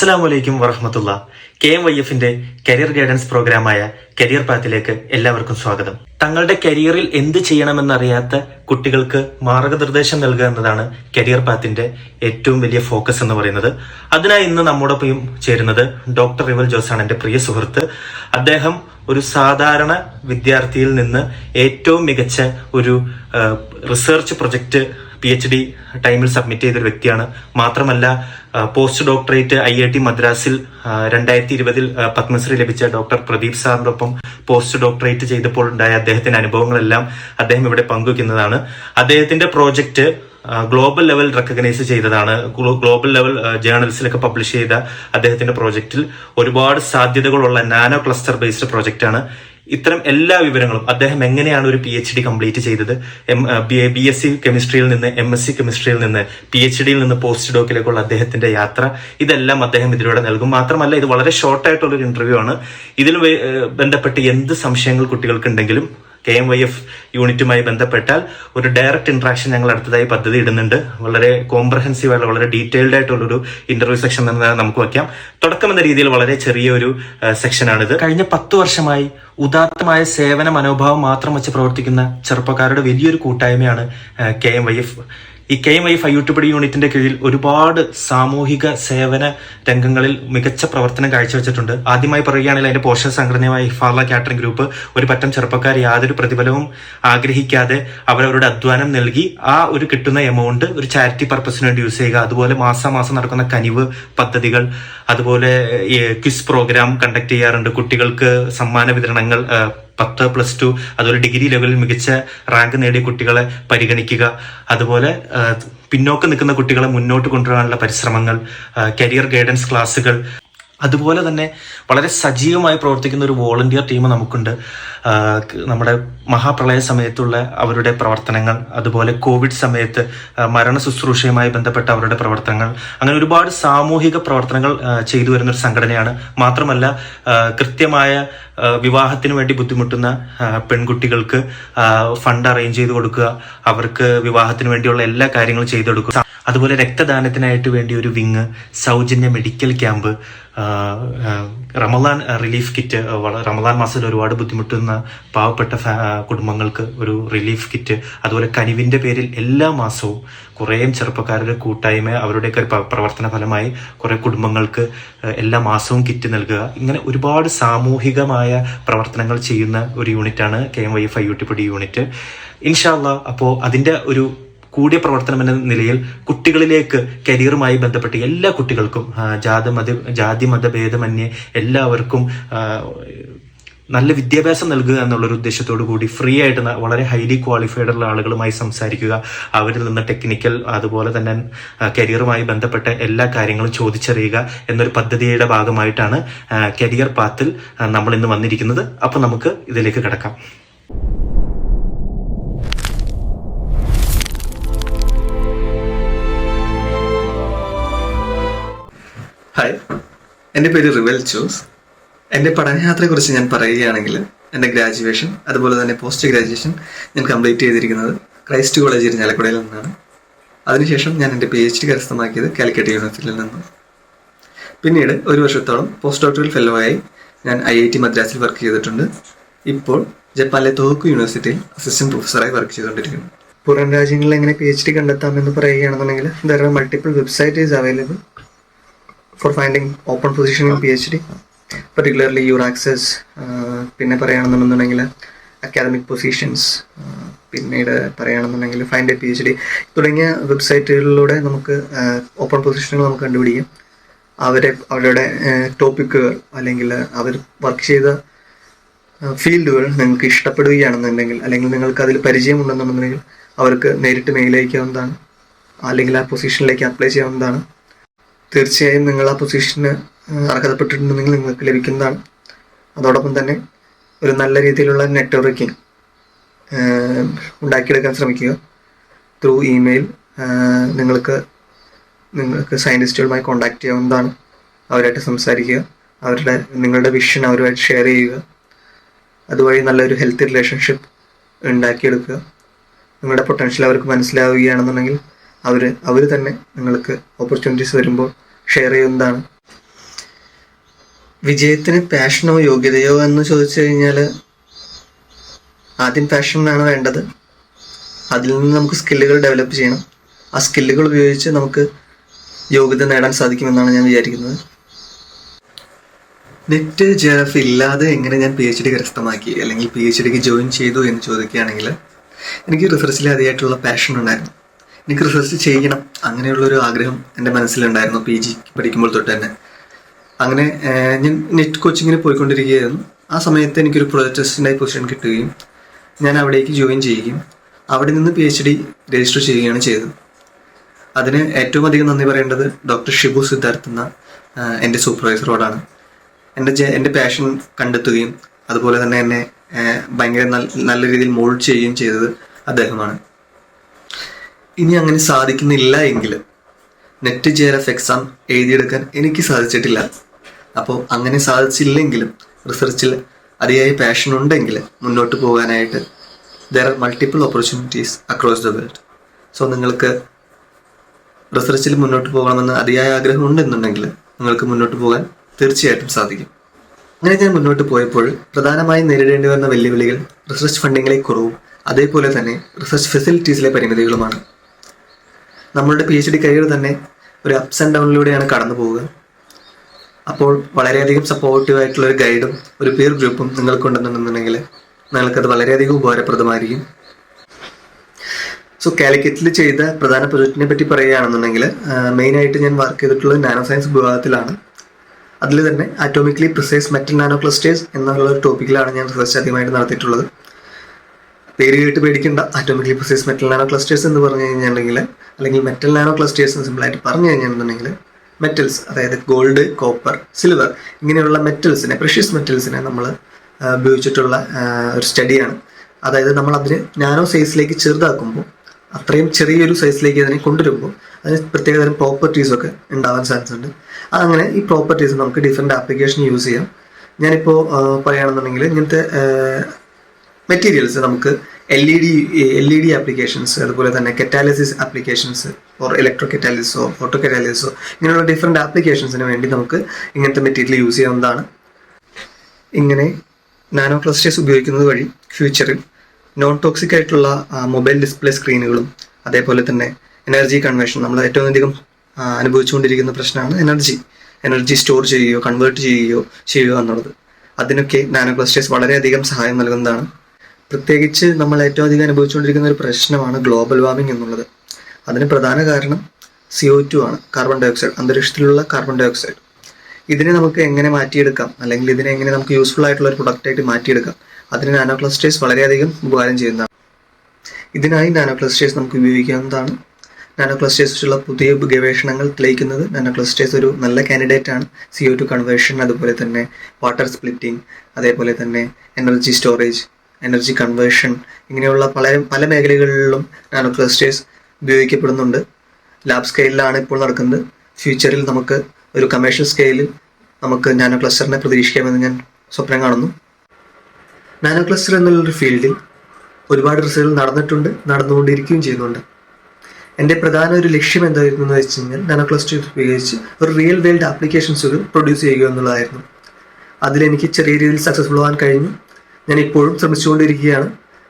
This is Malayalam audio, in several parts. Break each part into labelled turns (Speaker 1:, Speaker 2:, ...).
Speaker 1: അസ്സലാമു വലൈക്കും വറഹമത്തുള്ള. കെ എം വൈ എഫിന്റെ കരിയർ ഗൈഡൻസ് പ്രോഗ്രാമായ കരിയർ പാത്തിലേക്ക് എല്ലാവർക്കും സ്വാഗതം. തങ്ങളുടെ കരിയറിൽ എന്ത് ചെയ്യണമെന്നറിയാത്ത കുട്ടികൾക്ക് മാർഗനിർദ്ദേശം നൽകുക എന്നതാണ് കരിയർ പാത്തിന്റെ ഏറ്റവും വലിയ ഫോക്കസ് എന്ന് പറയുന്നത്. അതിനായി ഇന്ന് നമ്മോടൊപ്പം ചേരുന്നത് ഡോക്ടർ റിവൽ ജോസാണ് എന്റെ പ്രിയ സുഹൃത്ത്. അദ്ദേഹം ഒരു സാധാരണ വിദ്യാർത്ഥിയിൽ നിന്ന് ഏറ്റവും മികച്ച ഒരു research project P H D ടൈമിൽ സബ്മിറ്റ് ചെയ്തൊരു വ്യക്തിയാണ്. മാത്രമല്ല post doctorate I I T മദ്രാസിൽ രണ്ടായിരത്തി ഇരുപതിൽ പത്മശ്രീ ലഭിച്ച ഡോക്ടർ പ്രദീപ് സാറിന്റെ ഒപ്പം പോസ്റ്റ് ഡോക്ടറേറ്റ് ചെയ്തപ്പോൾ ഉണ്ടായ അദ്ദേഹത്തിന്റെ അനുഭവങ്ങളെല്ലാം അദ്ദേഹം ഇവിടെ പങ്കുവയ്ക്കുന്നതാണ്. അദ്ദേഹത്തിന്റെ പ്രോജക്റ്റ് ഗ്ലോബൽ ലെവൽ റെക്കഗ്നൈസ് ചെയ്തതാണ്. ഗ്ലോബൽ ലെവൽ ജേണൽസിലൊക്കെ പബ്ലിഷ് ചെയ്ത അദ്ദേഹത്തിന്റെ പ്രോജക്റ്റിൽ ഒരുപാട് സാധ്യതകളുള്ള നാനോ ക്ലസ്റ്റർ ബേസ്ഡ് പ്രോജക്റ്റാണ് ഇത്തരം എല്ലാ വിവരങ്ങളും അദ്ദേഹം എങ്ങനെയാണ് ഒരു പി എച്ച് ഡി കംപ്ലീറ്റ് ചെയ്തത്? എം ബി എസ് സി കെമിസ്ട്രിയിൽ നിന്ന് എം എസ് സി കെമിസ്ട്രിയിൽ നിന്ന് പി എച്ച് ഡിയിൽ നിന്ന് പോസ്റ്റ് ഡോക്കിലേക്കുള്ള അദ്ദേഹത്തിന്റെ യാത്ര ഇതെല്ലാം അദ്ദേഹം ഇതിലൂടെ നൽകും. മാത്രമല്ല ഇത് വളരെ ഷോർട്ട് ആയിട്ടുള്ള ഒരു ഇന്റർവ്യൂ ആണ്. ഇതിൽ ബന്ധപ്പെട്ട് എന്ത് സംശയങ്ങൾ കുട്ടികൾക്കുണ്ടെങ്കിലും കെ എം വൈ എഫ് യൂണിറ്റുമായി ബന്ധപ്പെട്ടാൽ ഒരു ഡയറക്റ്റ് ഇന്ററാക്ഷൻ ഞങ്ങൾ അടുത്തതായി പദ്ധതി ഇടുന്നുണ്ട്. വളരെ കോംപ്രഹെൻസീവ് ആയിട്ടുള്ള വളരെ ഡീറ്റെയിൽഡ് ആയിട്ടുള്ളൊരു ഇന്റർവ്യൂ സെക്ഷൻ നമുക്ക് വയ്ക്കാം തുടക്കം എന്ന രീതിയിൽ വളരെ ചെറിയ ചെറിയൊരു സെക്ഷനാണിത്. കഴിഞ്ഞ പത്തു വർഷമായി ഉദാത്തമായ സേവന മനോഭാവം മാത്രം വെച്ച് പ്രവർത്തിക്കുന്ന ചെറുപ്പക്കാരുടെ വലിയൊരു കൂട്ടായ്മയാണ് കെ എം വൈ എഫ്. ഈ കെ എം എഫ് അയ്യൂട്ടുപടി യൂണിറ്റിന്റെ കീഴിൽ ഒരുപാട് സാമൂഹിക സേവന രംഗങ്ങളിൽ മികച്ച പ്രവർത്തനം കാഴ്ചവെച്ചിട്ടുണ്ട്. ആദ്യമായി പറയുകയാണെങ്കിൽ അതിന്റെ പോഷക സംഘടനയായ ഹിഫാല കാറ്ററിംഗ് ഗ്രൂപ്പ് ഒരു പറ്റം ചെറുപ്പക്കാർ യാതൊരു പ്രതിഫലവും ആഗ്രഹിക്കാതെ അവരവരുടെ അധ്വാനം നൽകി ആ ഒരു കിട്ടുന്ന എമൗണ്ട് ഒരു ചാരിറ്റി പർപ്പസിന് വേണ്ടി യൂസ് ചെയ്യുക. അതുപോലെ മാസാമാസം നടക്കുന്ന കനിവ് പദ്ധതികൾ അതുപോലെ ക്വിസ് പ്രോഗ്രാം കണ്ടക്ട് ചെയ്യാറുണ്ട്. കുട്ടികൾക്ക് സമ്മാന വിതരണങ്ങൾ പത്ത് പ്ലസ് ടു അതുപോലെ ഡിഗ്രി ലെവലിൽ മികച്ച റാങ്ക് നേടിയ കുട്ടികളെ പരിഗണിക്കുക. അതുപോലെ പിന്നോക്കം നിൽക്കുന്ന കുട്ടികളെ മുന്നോട്ട് കൊണ്ടുവരാനുള്ള പരിശ്രമങ്ങൾ കരിയർ ഗൈഡൻസ് ക്ലാസ്സുകൾ അതുപോലെ തന്നെ വളരെ സജീവമായി പ്രവർത്തിക്കുന്ന ഒരു വോളണ്ടിയർ ടീം നമുക്കുണ്ട്. നമ്മുടെ മഹാപ്രളയ സമയത്തുള്ള അവരുടെ പ്രവർത്തനങ്ങൾ അതുപോലെ കോവിഡ് സമയത്ത് മരണ ശുശ്രൂഷയുമായി ബന്ധപ്പെട്ട അവരുടെ പ്രവർത്തനങ്ങൾ അങ്ങനെ ഒരുപാട് സാമൂഹിക പ്രവർത്തനങ്ങൾ ചെയ്തു വരുന്ന ഒരു സംഘടനയാണ്. മാത്രമല്ല കൃത്യമായ വിവാഹത്തിന് വേണ്ടി ബുദ്ധിമുട്ടുന്ന പെൺകുട്ടികൾക്ക് ഫണ്ട് അറേഞ്ച് ചെയ്ത് കൊടുക്കുക അവർക്ക് വിവാഹത്തിന് വേണ്ടിയുള്ള എല്ലാ കാര്യങ്ങളും ചെയ്തു കൊടുക്കുക അതുപോലെ രക്തദാനത്തിനായിട്ട് വേണ്ടി ഒരു വിങ് സൗജന്യ medical camp Ramadan relief kit Ramadan മാസത്തിൽ ഒരുപാട് ബുദ്ധിമുട്ടുന്ന പാവപ്പെട്ട കുടുംബങ്ങൾക്ക് ഒരു റിലീഫ് കിറ്റ് അതുപോലെ കനിവിന്റെ പേരിൽ എല്ലാ മാസവും കുറേ ചെറുപ്പക്കാരുടെ കൂട്ടായ്മ അവരുടെയൊക്കെ പ്ര- പ്രവർത്തന ഫലമായി കുറെ കുടുംബങ്ങൾക്ക് എല്ലാ മാസവും കിറ്റ് നൽകുക. ഇങ്ങനെ ഒരുപാട് സാമൂഹികമായ പ്രവർത്തനങ്ങൾ ചെയ്യുന്ന ഒരു യൂണിറ്റാണ് കെ എം വൈ എഫ് ഐ യൂട്ടിപ്പടി യൂണിറ്റ് ഇൻഷാല്ല അപ്പോൾ അതിന്റെ ഒരു കൂടിയ പ്രവർത്തനം എന്ന നിലയിൽ കുട്ടികളിലേക്ക് കരിയറുമായി ബന്ധപ്പെട്ട് എല്ലാ കുട്ടികൾക്കും ജാതി മത ജാതി മതഭേദമന്യേ എല്ലാവർക്കും നല്ല വിദ്യാഭ്യാസം നൽകുക എന്നുള്ളൊരു ഉദ്ദേശത്തോടു കൂടി ഫ്രീ ആയിട്ട് വളരെ ഹൈലി ക്വാളിഫൈഡ് ഉള്ള ആളുകളുമായി സംസാരിക്കുക അവരിൽ നിന്ന് ടെക്നിക്കൽ അതുപോലെ തന്നെ കരിയറുമായി ബന്ധപ്പെട്ട എല്ലാ കാര്യങ്ങളും ചോദിച്ചറിയുക എന്നൊരു പദ്ധതിയുടെ ഭാഗമായിട്ടാണ് കരിയർ പാത്തിൽ നമ്മൾ ഇന്ന് വന്നിരിക്കുന്നത്. അപ്പൊ നമുക്ക് ഇതിലേക്ക് കിടക്കാം.
Speaker 2: എന്റെ പേര് റിവൽ ജോസ്. എന്റെ പഠനയാത്രയെക്കുറിച്ച് ഞാൻ പറയുകയാണെങ്കിൽ എന്റെ ഗ്രാജുവേഷൻ അതുപോലെ തന്നെ പോസ്റ്റ് ഗ്രാജുവേഷൻ ഞാൻ കംപ്ലീറ്റ് ചെയ്തിരിക്കുന്നത് ക്രൈസ്റ്റ് കോളേജ് ഇരിഞ്ഞാലക്കുടയിൽ നിന്നാണ്. അതിനുശേഷം ഞാൻ എന്റെ പി എച്ച് ഡി കരസ്ഥമാക്കിയത് കാലിക്കറ്റ് യൂണിവേഴ്സിറ്റിയിൽ നിന്ന് പിന്നീട് ഒരു വർഷത്തോളം പോസ്റ്റ് ഡോക്ടറൽ ഫെല്ലോ ആയി ഞാൻ ഐ ഐ ടി മദ്രാസിൽ വർക്ക് ചെയ്തിട്ടുണ്ട്. ഇപ്പോൾ ജപ്പാനിലെ തോക്കു യൂണിവേഴ്സിറ്റിയിൽ അസിസ്റ്റന്റ് പ്രൊഫസറായി വർക്ക് ചെയ്തുകൊണ്ടിരിക്കുന്നു. പുറം രാജ്യങ്ങളിൽ എങ്ങനെ പി എച്ച് ഡി കണ്ടെത്താമെന്ന് പറയുകയാണെന്നുണ്ടെങ്കിൽ there are multiple website is available for finding open position in P H D particularly your access പിന്നെ പറയുകയാണെന്നുണ്ടെങ്കിൽ അക്കാദമിക് പൊസിഷൻസ് പിന്നീട് പറയുകയാണെന്നുണ്ടെങ്കിൽ ഫൈൻഡ് പി എച്ച് ഡി തുടങ്ങിയ വെബ്സൈറ്റുകളിലൂടെ നമുക്ക് ഓപ്പൺ പൊസിഷനുകൾ നമുക്ക് കണ്ടുപിടിക്കാം. അവരെ അവരുടെ ടോപ്പിക്കുകൾ അല്ലെങ്കിൽ അവർ വർക്ക് ചെയ്ത ഫീൽഡുകൾ നിങ്ങൾക്ക് ഇഷ്ടപ്പെടുകയാണെന്നുണ്ടെങ്കിൽ അല്ലെങ്കിൽ നിങ്ങൾക്ക് അതിൽ പരിചയമുണ്ടെന്നുണ്ടെങ്കിൽ അവർക്ക് നേരിട്ട് മെയിൽ അയക്കാവുന്നതാണ്. അല്ലെങ്കിൽ ആ പൊസിഷനിലേക്ക് അപ്ലൈ ചെയ്യാവുന്നതാണ്. തീർച്ചയായും നിങ്ങൾ ആ പൊസിഷന് അർഹതപ്പെട്ടിട്ടുണ്ടെങ്കിൽ നിങ്ങൾക്ക് ലഭിക്കുന്നതാണ്. അതോടൊപ്പം തന്നെ ഒരു നല്ല രീതിയിലുള്ള നെറ്റ്വർക്കിംഗ് ഉണ്ടാക്കിയെടുക്കാൻ ശ്രമിക്കുക. ത്രൂ ഇമെയിൽ നിങ്ങൾക്ക് നിങ്ങൾക്ക് സയന്റിസ്റ്റുകളുമായി കോണ്ടാക്ട് ചെയ്യാവുന്നതാണ്. അവരായിട്ട് സംസാരിക്കുക. അവരുടെ നിങ്ങളുടെ വിഷൻ അവരുമായിട്ട് ഷെയർ ചെയ്യുക. അതുവഴി നല്ലൊരു ഹെൽത്തി റിലേഷൻഷിപ്പ് ഉണ്ടാക്കിയെടുക്കുക. നിങ്ങളുടെ പൊട്ടൻഷ്യൽ അവർക്ക് മനസ്സിലാവുകയാണെന്നുണ്ടെങ്കിൽ അവർ അവർ തന്നെ നിങ്ങൾക്ക് ഓപ്പർച്യൂണിറ്റീസ് വരുമ്പോൾ ഷെയർ ചെയ്യുന്നതാണ്. വിജയത്തിന് പാഷനോ യോഗ്യതയോ എന്ന് ചോദിച്ചു കഴിഞ്ഞാൽ ആദ്യം പാഷനാണ് വേണ്ടത്. അതിൽ നിന്ന് നമുക്ക് സ്കില്ലുകൾ ഡെവലപ്പ് ചെയ്യണം. ആ സ്കില്ലുകൾ ഉപയോഗിച്ച് നമുക്ക് യോഗ്യത നേടാൻ സാധിക്കുമെന്നാണ് ഞാൻ വിചാരിക്കുന്നത്. നെറ്റ് ജെ ഇല്ലാതെ എങ്ങനെ ഞാൻ പി എച്ച് ഡി കരസ്ഥമാക്കി അല്ലെങ്കിൽ പി എച്ച് ഡിക്ക് ജോയിൻ ചെയ്തു എന്ന് ചോദിക്കുകയാണെങ്കിൽ എനിക്ക് റിസർച്ചിൽ അതിയായിട്ടുള്ള പാഷൻ ഉണ്ടായിരുന്നു. എനിക്ക് റിസർച്ച് ചെയ്യണം. അങ്ങനെയുള്ളൊരു ആഗ്രഹം എന്റെ മനസ്സിലുണ്ടായിരുന്നു പി ജി പഠിക്കുമ്പോൾ തൊട്ട് തന്നെ. അങ്ങനെ ഞാൻ നെറ്റ് കോച്ചിങ്ങിന് പോയിക്കൊണ്ടിരിക്കുകയായിരുന്നു. ആ സമയത്ത് എനിക്കൊരു പ്രൊജക്ട് അസിസ്റ്റന്റായി പൊസിഷൻ കിട്ടുകയും ഞാൻ അവിടേക്ക് ജോയിൻ ചെയ്യുകയും അവിടെ നിന്ന് പി എച്ച് ഡി രജിസ്റ്റർ ചെയ്യുകയാണ് ചെയ്തത്. അതിന് ഏറ്റവും അധികം നന്ദി പറയേണ്ടത് ഡോക്ടർ ഷിബു സിദ്ധാർത്ഥ് എന്ന എന്റെ സൂപ്പർവൈസറോടാണ് എന്റെ എന്റെ പാഷൻ കണ്ടെത്തുകയും അതുപോലെ തന്നെ എന്നെ ഭയങ്കര നല്ല രീതിയിൽ മോൾഡ് ചെയ്യുകയും ചെയ്തത് അദ്ദേഹമാണ്. ഇനി അങ്ങനെ സാധിക്കുന്നില്ല എങ്കിൽ നെറ്റ് ജെ എഫ് എക്സാം എഴുതിയെടുക്കാൻ എനിക്ക് സാധിച്ചിട്ടില്ല. അപ്പോൾ അങ്ങനെ സാധിച്ചില്ലെങ്കിലും റിസർച്ചിൽ അതിയായ പാഷൻ ഉണ്ടെങ്കിൽ മുന്നോട്ട് പോകാനായിട്ട് there are multiple opportunities across the world so നിങ്ങൾക്ക് റിസർച്ചിൽ മുന്നോട്ട് പോകണമെന്ന് അതിയായ ആഗ്രഹം ഉണ്ടെന്നുണ്ടെങ്കിൽ നിങ്ങൾക്ക് മുന്നോട്ട് പോകാൻ തീർച്ചയായിട്ടും സാധിക്കും. അങ്ങനെ ഞാൻ മുന്നോട്ട് പോയപ്പോൾ പ്രധാനമായും നേരിടേണ്ടി വരുന്ന വെല്ലുവിളികൾ റിസർച്ച് ഫണ്ടിങ്ങിലെ കുറവും അതേപോലെ തന്നെ റിസർച്ച് ഫെസിലിറ്റീസിലെ പരിമിതികളുമാണ്. നമ്മളുടെ പി എച്ച് ഡി കരിയർ തന്നെ ഒരു അപ്സ് ആൻഡ് ഡൗണിലൂടെയാണ് കടന്നു പോവുക. അപ്പോൾ വളരെയധികം സപ്പോർട്ടീവ് ആയിട്ടുള്ള ഒരു ഗൈഡും ഒരു പീർ ഗ്രൂപ്പും നിങ്ങൾക്കുണ്ടെന്നുണ്ടെന്നുണ്ടെങ്കിൽ നിങ്ങൾക്കത് വളരെയധികം ഉപകാരപ്രദമായിരിക്കും. സോ കാലിക്കറ്റിൽ ചെയ്ത പ്രധാന പ്രൊജക്റ്റിനെ പറ്റി പറയുകയാണെന്നുണ്ടെങ്കിൽ മെയിനായിട്ട് ഞാൻ വർക്ക് ചെയ്തിട്ടുള്ളത് നാനോ സയൻസ് വിഭാഗത്തിലാണ്. അതിൽ തന്നെ atomically precise metal nano clusters എന്നുള്ള ഒരു ടോപ്പിക്കിലാണ് ഞാൻ റിസർച്ച് അധികമായിട്ട് നടത്തിയിട്ടുള്ളത്. പേര് കേട്ട് പേടിക്കേണ്ട. Atomically precise metal nano clusters എന്ന് പറഞ്ഞു കഴിഞ്ഞിട്ടുണ്ടെങ്കിൽ അല്ലെങ്കിൽ മെറ്റൽ നാനോ ക്ലസ്റ്റേഴ്സ് എന്ന് സിമ്പിളായിട്ട് പറഞ്ഞു കഴിഞ്ഞിട്ടുണ്ടെങ്കിൽ മെറ്റൽസ് അതായത് ഗോൾഡ് കോപ്പർ സിൽവർ ഇങ്ങനെയുള്ള മെറ്റൽസിനെ പ്രഷ്യസ് മെറ്റൽസിനെ നമ്മൾ ഉപയോഗിച്ചിട്ടുള്ള ഒരു സ്റ്റഡിയാണ് അതായത് നമ്മൾ അതിന് നാനോ സൈസിലേക്ക് ചെറുതാക്കുമ്പോൾ അത്രയും ചെറിയൊരു സൈസിലേക്ക് അതിനെ കൊണ്ടുവരുമ്പോൾ അതിന് പ്രത്യേകതരം പ്രോപ്പർട്ടീസ് ഒക്കെ ഉണ്ടാവാൻ ചാൻസ് ഉണ്ട് അങ്ങനെ ഈ പ്രോപ്പർട്ടീസ് നമുക്ക് ഡിഫറെന്റ് ആപ്ലിക്കേഷൻ യൂസ് ചെയ്യാം. ഞാനിപ്പോൾ പറയുകയാണെന്നുണ്ടെങ്കിൽ ഇങ്ങനത്തെ മെറ്റീരിയൽസ് നമുക്ക് L E D L E D applications അതുപോലെ തന്നെ കെറ്റാലിസിസ് ആപ്ലിക്കേഷൻസ് ഓർ ഇലക്ട്രോ കെറ്റാലിസോ ഫോട്ടോ കെറ്റാലിസോ ഇങ്ങനെയുള്ള ഡിഫറെന്റ് ആപ്ലിക്കേഷൻസിന് വേണ്ടി നമുക്ക് ഇങ്ങനത്തെ മെറ്റീരിയൽ യൂസ് ചെയ്യാവുന്നതാണ്. ഇങ്ങനെ നാനോ ക്ലസ്റ്റേഴ്സ് ഉപയോഗിക്കുന്നത് വഴി ഫ്യൂച്ചറിൽ നോൺ ടോക്സിക് ആയിട്ടുള്ള മൊബൈൽ ഡിസ്പ്ലേ സ്ക്രീനുകളും അതേപോലെ തന്നെ എനർജി കൺവേർഷൻ നമ്മൾ ഏറ്റവും അധികം അനുഭവിച്ചുകൊണ്ടിരിക്കുന്ന പ്രശ്നമാണ് എനർജി എനർജി സ്റ്റോർ ചെയ്യുകയോ കൺവേർട്ട് ചെയ്യുകയോ ചെയ്യുക എന്നുള്ളത്. അതിനൊക്കെ നാനോ ക്ലസ്റ്റേഴ്സ് വളരെയധികം സഹായം നൽകുന്നതാണ്. പ്രത്യേകിച്ച് നമ്മൾ ഏറ്റവും അധികം അനുഭവിച്ചുകൊണ്ടിരിക്കുന്ന ഒരു പ്രശ്നമാണ് ഗ്ലോബൽ വാർമിംഗ് എന്നുള്ളത്. അതിന് പ്രധാന കാരണം സി ഒ ടു ആണ് കാർബൺ ഡയോക്സൈഡ് അന്തരീക്ഷത്തിലുള്ള കാർബൺ ഡയോക്സൈഡ് ഇതിനെ നമുക്ക് എങ്ങനെ മാറ്റിയെടുക്കാം? അല്ലെങ്കിൽ ഇതിനെ എങ്ങനെ നമുക്ക് യൂസ്ഫുൾ ആയിട്ടുള്ള ഒരു പ്രൊഡക്റ്റ് ആയിട്ട് മാറ്റിയെടുക്കാം? അതിന് നാനോ ക്ലസ്റ്റേഴ്സ് വളരെയധികം ഉപകാരം ചെയ്യുന്നതാണ്. ഇതിനായി നാനോ ക്ലസ്റ്റേഴ്സ് നമുക്ക് ഉപയോഗിക്കാവുന്നതാണ്. നാനോ ക്ലസ്റ്റേഴ്സിലുള്ള പുതിയ ഗവേഷണങ്ങൾ തെളിയിക്കുന്നത് നാനോ ക്ലസ്റ്റേഴ്സ് ഒരു നല്ല കാൻഡിഡേറ്റ് ആണ്. സി ഒ ടു കൺവേർഷൻ അതുപോലെ തന്നെ വാട്ടർ സ്പ്ലിറ്റിംഗ് അതേപോലെ തന്നെ എനർജി സ്റ്റോറേജ് എനർജി കൺവേർഷൻ ഇങ്ങനെയുള്ള പല പല മേഖലകളിലും നാനോ ക്ലസ്റ്റേഴ്സ് ഉപയോഗിക്കപ്പെടുന്നുണ്ട് ലാബ് സ്കെയിലാണ് ഇപ്പോൾ നടക്കുന്നത്. ഫ്യൂച്ചറിൽ നമുക്ക് ഒരു കമേഴ്ഷ്യൽ സ്കെയിലിൽ നമുക്ക് നാനോ ക്ലസ്റ്ററിനെ പ്രതീക്ഷിക്കാമെന്ന് ഞാൻ സ്വപ്നം കാണുന്നു. നാനോ ക്ലസ്റ്റർ എന്നുള്ളൊരു ഫീൽഡിൽ ഒരുപാട് റിസർച്ച് നടന്നിട്ടുണ്ട് നടന്നുകൊണ്ടിരിക്കുകയും ചെയ്യുന്നുണ്ട്. എന്റെ പ്രധാന ഒരു ലക്ഷ്യം എന്തായിരുന്നു എന്ന് വെച്ച് കഴിഞ്ഞാൽ നാനോ ക്ലസ്റ്റർ ഉപയോഗിച്ച് ഒരു റിയൽ വേൾഡ് ആപ്ലിക്കേഷൻസുകൾ പ്രൊഡ്യൂസ് ചെയ്യുക എന്നുള്ളതായിരുന്നു. അതിലെനിക്ക് ചെറിയ രീതിയിൽ സക്സസ്ഫുൾ ആവാൻ കഴിഞ്ഞു. ഞാൻ ഇപ്പോഴും ശ്രമിച്ചുകൊണ്ടിരിക്കുകയാണ്.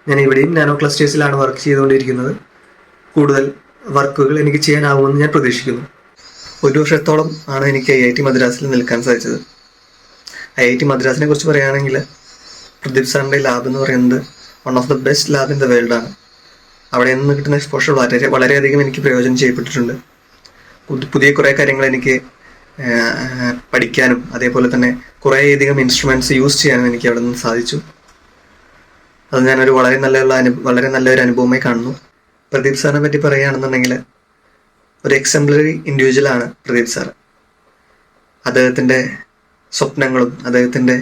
Speaker 2: ഞാൻ ഇവിടെയും നാനോ ക്ലസ്റ്റേഴ്സിലാണ് വർക്ക് ചെയ്തുകൊണ്ടിരിക്കുന്നത്. കൂടുതൽ വർക്കുകൾ എനിക്ക് ചെയ്യാനാവുമെന്ന് ഞാൻ പ്രതീക്ഷിക്കുന്നു. ഒരു വർഷത്തോളം ആണ് എനിക്ക് ഐ ഐ ടി മദ്രാസിൽ നിൽക്കാൻ സാധിച്ചത്. ഐ ഐ ടി മദ്രാസിനെ കുറിച്ച് പറയുകയാണെങ്കിൽ പ്രദീപ് സാറിന്റെ ലാബ് എന്ന് പറയുന്നത് one of the best lab in the world ആണ്. അവിടെ നിന്ന് കിട്ടുന്ന എക്സ്പോഷർ വളരെ വളരെയധികം എനിക്ക് പ്രയോജനം ചെയ്യപ്പെട്ടിട്ടുണ്ട്. പുതിയ കുറേ കാര്യങ്ങൾ എനിക്ക് പഠിക്കാനും അതേപോലെ തന്നെ കുറേയധികം ഇൻസ്ട്രുമെന്റ്സ് യൂസ് ചെയ്യാനും എനിക്ക് അവിടെ നിന്ന് സാധിച്ചു. അത് ഞാനൊരു വളരെ നല്ല അനു വളരെ നല്ലൊരു അനുഭവമായി കാണുന്നു. പ്രദീപ് സാറിനെ പറ്റി പറയുകയാണെന്നുണ്ടെങ്കിൽ ഒരു എക്സംപ്ലറി ഇൻഡിവിജ്വൽ ആണ് പ്രദീപ് സാർ. അദ്ദേഹത്തിന്റെ സ്വപ്നങ്ങളും അദ്ദേഹത്തിന്റെ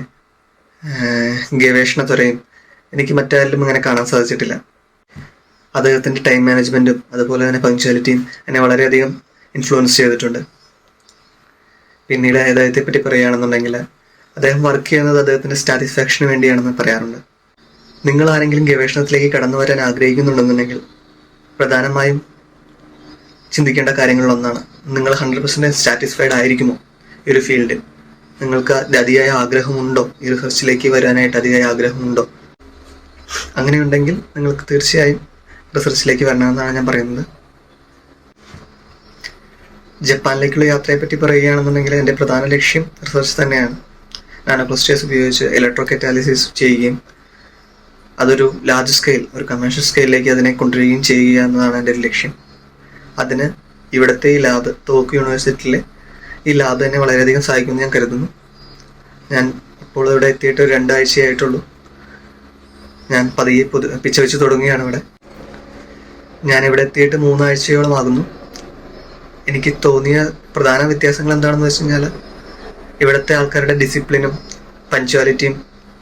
Speaker 2: ഗവേഷണ ത്വരയും എനിക്ക് മറ്റാരിലും അങ്ങനെ കാണാൻ സാധിച്ചിട്ടില്ല. അദ്ദേഹത്തിന്റെ ടൈം മാനേജ്മെന്റും അതുപോലെ തന്നെ പങ്ക്ച്വാലിറ്റിയും എന്നെ വളരെയധികം ഇൻഫ്ലുവൻസ് ചെയ്തിട്ടുണ്ട്. പിന്നീട് അദ്ദേഹത്തെ പറ്റി പറയുകയാണെന്നുണ്ടെങ്കിൽ അദ്ദേഹം വർക്ക് ചെയ്യുന്നത് അദ്ദേഹത്തിന്റെ സാറ്റിസ്ഫാക്ഷന് വേണ്ടിയാണെന്ന് പറയാറുണ്ട്. നിങ്ങൾ ആരെങ്കിലും ഗവേഷണത്തിലേക്ക് കടന്നു വരാൻ ആഗ്രഹിക്കുന്നുണ്ടെന്നുണ്ടെങ്കിൽ പ്രധാനമായും ചിന്തിക്കേണ്ട കാര്യങ്ങളിലൊന്നാണ് നിങ്ങൾ ഹൺഡ്രഡ് പെർസെന്റേജ് സാറ്റിസ്ഫൈഡ് ആയിരിക്കുമോ ഈ ഒരു ഫീൽഡിൽ നിങ്ങൾക്ക് അത് അതിയായ ആഗ്രഹമുണ്ടോ? ഈ റിസർച്ചിലേക്ക് വരാനായിട്ട് അതിയായ ആഗ്രഹമുണ്ടോ? അങ്ങനെയുണ്ടെങ്കിൽ നിങ്ങൾക്ക് തീർച്ചയായും റിസർച്ചിലേക്ക് വരണമെന്നാണ് ഞാൻ പറയുന്നത്. ജപ്പാനിലേക്കുള്ള യാത്രയെ പറ്റി പറയുകയാണെന്നുണ്ടെങ്കിൽ എന്റെ പ്രധാന ലക്ഷ്യം റിസർച്ച് തന്നെയാണ്. നാനോക്ലസ്റ്റേഴ്സ് ഉപയോഗിച്ച് ഇലക്ട്രോ കെറ്റാലിസിസ് ചെയ്യുകയും അതൊരു ലാർജ് സ്കെയിൽ ഒരു കമേഴ്ഷ്യൽ സ്കെയിലിലേക്ക് അതിനെ കൊണ്ടുവരികയും ചെയ്യുക എന്നതാണ് എന്റെ ഒരു ലക്ഷ്യം. അതിന് ഇവിടുത്തെ ഈ ലാബ് തോക്ക് യൂണിവേഴ്സിറ്റിയിലെ ഈ ലാബ് എന്നെ വളരെയധികം സഹായിക്കുമെന്ന് ഞാൻ കരുതുന്നു. ഞാൻ ഇപ്പോൾ ഇവിടെ എത്തിയിട്ട് ഒരു രണ്ടാഴ്ചയായിട്ടുള്ളൂ. ഞാൻ പതിയെ പുതു പിച്ച വെച്ച് തുടങ്ങുകയാണ് ഇവിടെ. ഞാൻ ഇവിടെ എത്തിയിട്ട് മൂന്നാഴ്ചയോളം ആകുന്നു. എനിക്ക് തോന്നിയ പ്രധാന വ്യത്യാസങ്ങൾ എന്താണെന്ന് വെച്ച് കഴിഞ്ഞാൽ ഇവിടുത്തെ ആൾക്കാരുടെ ഡിസിപ്ലിനും പഞ്ച്വാലിറ്റിയും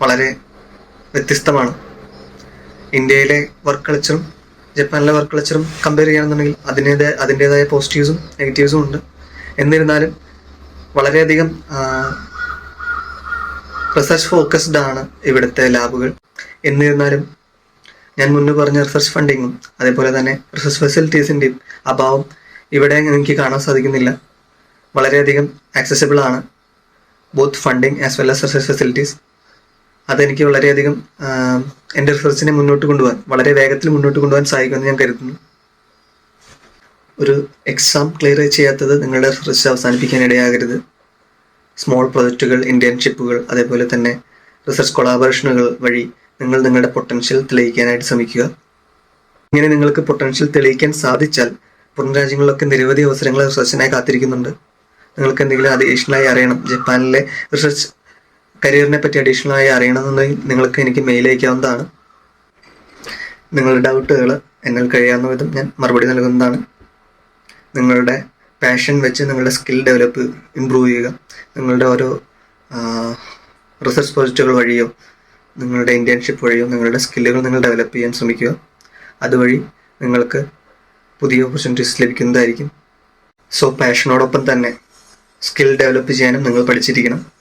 Speaker 2: വളരെ വ്യത്യസ്തമാണ്. ഇന്ത്യയിലെ വർക്ക് കൾച്ചറും ജപ്പാനിലെ വർക്ക് കൾച്ചറും കമ്പയർ ചെയ്യുകയാണെന്നുണ്ടെങ്കിൽ അതിന്റെതായ അതിന്റെതായ പോസിറ്റീവ്സും നെഗറ്റീവ്സും ഉണ്ട്. എന്നിരുന്നാലും വളരെയധികം റിസർച്ച് ഫോക്കസ്ഡ് ആണ് ഇവിടുത്തെ ലാബുകൾ എന്നിരുന്നാലും ഞാൻ മുന്നേ പറഞ്ഞ റിസർച്ച് ഫണ്ടിങ്ങും അതേപോലെ തന്നെ റിസർച്ച് ഫെസിലിറ്റീസിന്റെയും അഭാവം ഇവിടെ എനിക്ക് കാണാൻ സാധിക്കുന്നില്ല. വളരെയധികം ആക്സസിബിൾ ആണ്. Both funding as well as research facilities അതെനിക്ക് വളരെയധികം എന്റെ റിസർച്ചിനെ മുന്നോട്ട് കൊണ്ടുപോകാൻ വളരെ വേഗത്തിൽ മുന്നോട്ട് കൊണ്ടുപോകാൻ സഹായിക്കുമെന്ന് ഞാൻ കരുതുന്നു. ഒരു എക്സാം ക്ലിയർ ചെയ്യാത്തത് നിങ്ങളുടെ റിസർച്ച് അവസാനിപ്പിക്കാൻ ഇടയാകരുത് സ്മോൾ പ്രൊജക്റ്റുകൾ ഇന്റേൺഷിപ്പുകൾ അതേപോലെ തന്നെ റിസർച്ച് കൊളാബറേഷനുകൾ വഴി നിങ്ങൾ നിങ്ങളുടെ പൊട്ടൻഷ്യൽ തെളിയിക്കാനായിട്ട് ശ്രമിക്കുക. ഇങ്ങനെ നിങ്ങൾക്ക് പൊട്ടൻഷ്യൽ തെളിയിക്കാൻ സാധിച്ചാൽ പുറം രാജ്യങ്ങളിലൊക്കെ നിരവധി അവസരങ്ങൾ റിസർച്ചിനായി കാത്തിരിക്കുന്നുണ്ട്. നിങ്ങൾക്ക് എന്തെങ്കിലും അഡീഷണലായി അറിയണം. ജപ്പാനിലെ റിസർച്ച് കരിയറിനെ പറ്റി അഡീഷണലായി അറിയണമെന്നുണ്ടെങ്കിൽ നിങ്ങൾക്ക് എനിക്ക് മെയിൽ അയക്കാവുന്നതാണ്. നിങ്ങളുടെ ഡൗട്ടുകൾ എന്നാൽ കഴിയാവുന്ന വിധം ഞാൻ മറുപടി നൽകുന്നതാണ്. നിങ്ങളുടെ പാഷൻ വെച്ച് നിങ്ങളുടെ സ്കിൽ ഡെവലപ്പ് ഇമ്പ്രൂവ് ചെയ്യുക. നിങ്ങളുടെ ഓരോ റിസർച്ച് പ്രോജക്റ്റുകൾ വഴിയോ നിങ്ങളുടെ ഇന്റേൺഷിപ്പ് വഴിയോ നിങ്ങളുടെ സ്കില്ലുകൾ നിങ്ങൾ ഡെവലപ്പ് ചെയ്യാൻ ശ്രമിക്കുക. അതുവഴി നിങ്ങൾക്ക് പുതിയ ഓപ്പർച്യൂണിറ്റീസ് ലഭിക്കുന്നതായിരിക്കും. സോ പാഷനോടൊപ്പം തന്നെ സ്കിൽ ഡെവലപ്പ് ചെയ്യാനും നിങ്ങൾ പഠിച്ചിരിക്കണം.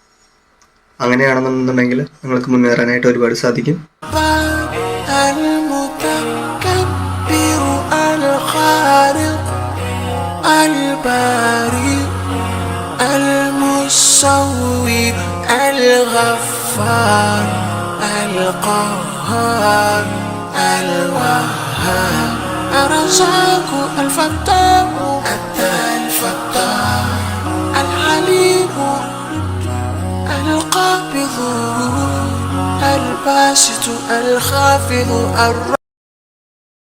Speaker 2: അങ്ങനെയാണെന്നുണ്ടെങ്കിൽ നിങ്ങൾക്ക് മുന്നേറാനായിട്ട് ഒരുപാട് സാധിക്കും
Speaker 3: المتكبر الخالق الباري المصور الغفار القهار الوهاب الرزاق الفتاح الفتاح العليم القابض الباسط الخافض الر